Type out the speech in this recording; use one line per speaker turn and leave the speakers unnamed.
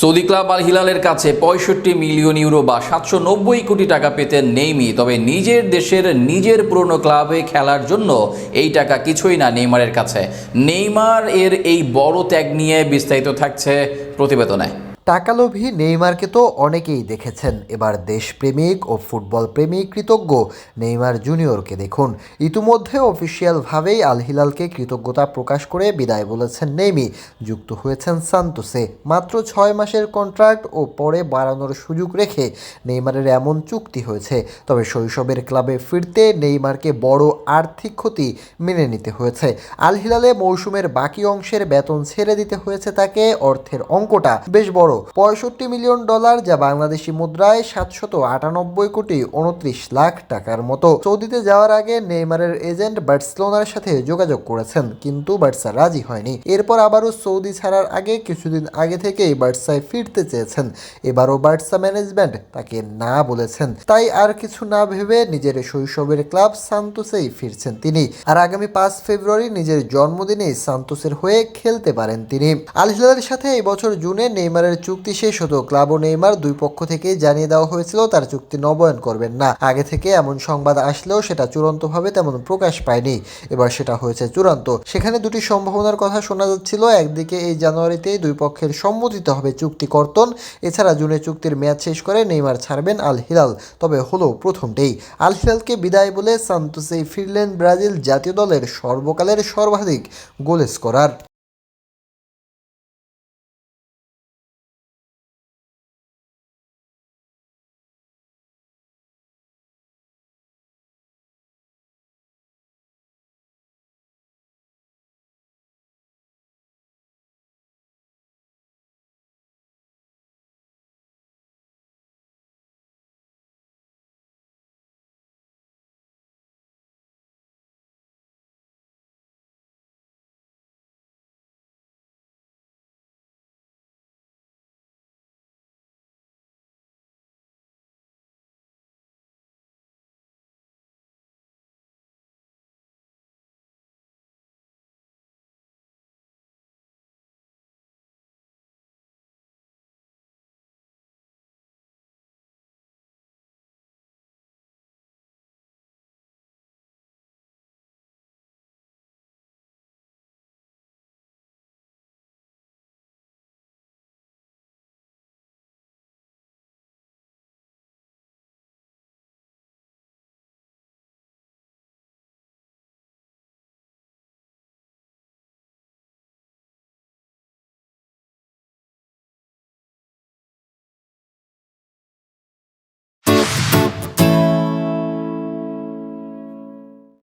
Saudi club Al হিলালের কাছে পঁয়ষট্টি million euro বা সাতশো নব্বই কোটি টাকা পেতেন নেইমি, তবে নিজের দেশের নিজের পুরনো ক্লাবে খেলার জন্য এই টাকা কিছুই না নেইমারের কাছে। নেইমার এর এই বড় ত্যাগ নিয়ে বিস্তারিত থাকছে প্রতিবেদনে।
টাকালোভী নেইমারকে তো অনেকেই দেখেছেন। এবার দেশপ্রেমিক ও ফুটবল প্রেমিক কৃতজ্ঞ নেইমার জুনিয়রকে দেখুন। ইতিমধ্যে অফিসিয়ালভাবেই আল হিলালকে কৃতজ্ঞতা প্রকাশ করে বিদায় বলেছেন নেইমি। যুক্ত হয়েছেন সান্তোসে। মাত্র ছয় মাসের কন্ট্রাক্ট ও পরে বাড়ানোর সুযোগ রেখে নেইমারের এমন চুক্তি হয়েছে। তবে শৈশবের ক্লাবে ফিরতে নেইমারকে বড় আর্থিক ক্ষতি মেনে নিতে হয়েছে। আল হিলালে মৌসুমের বাকি অংশের বেতন ছেড়ে দিতে হয়েছে তাকে। অর্থের অঙ্কটা বেশ বড় পঁয়ষট্টি মিলিয়ন ডলার যা বাংলাদেশি মুদ্রায় সাতশত আটানব্বই কোটি উনত্রিশ লাখ টাকার মতো। সৌদিতে যাওয়ার আগে নেইমারের এজেন্ট বার্সেলোনার সাথে যোগাযোগ করেছেন, কিন্তু বার্সা রাজি হয়নি। এরপর আবারও সৌদি ছাড়ার আগে কিছুদিন আগে থেকেই বার্সায় ফিরতে চেয়েছেন। এবারও বার্সা ম্যানেজমেন্ট তাকে না বলেছেন। তাই আর কিছু না ভেবে নিজের শৈশবের ক্লাব সান্তোসেই ফিরছেন তিনি। আর আগামী পাঁচ ফেব্রুয়ারি নিজের জন্মদিনে সান্তোসের হয়ে খেলতে পারেন তিনি। আল হিলালের সাথে এই বছর জুনে নেইমারের চুক্তি শেষ হতো ক্লাব ও নেইমার দুই পক্ষ থেকে জানিয়ে দেওয়া হয়েছিল তার চুক্তি নবায়ন করবেন না। আগে থেকে এমন সংবাদ আসলেও সেটা চূড়ান্তভাবে তেমন প্রকাশ পায়নি। এবার সেটা হয়েছে চূড়ান্ত। সেখানে দুটি সম্ভাবনার কথা শোনা যাচ্ছিল। একদিকে এই জানুয়ারিতেই দুই পক্ষের সম্মতিতে হবে চুক্তি কর্তন। এছাড়া জুনে চুক্তির মেয়াদ শেষ করে নেইমার ছাড়বেন আল হিলাল। তবে হলো প্রথমটেই। আল হিলালকে বিদায় বলে সান্তোসেই ফিরলেন ব্রাজিল জাতীয় দলের সর্বকালের সর্বাধিক গোল স্কোরার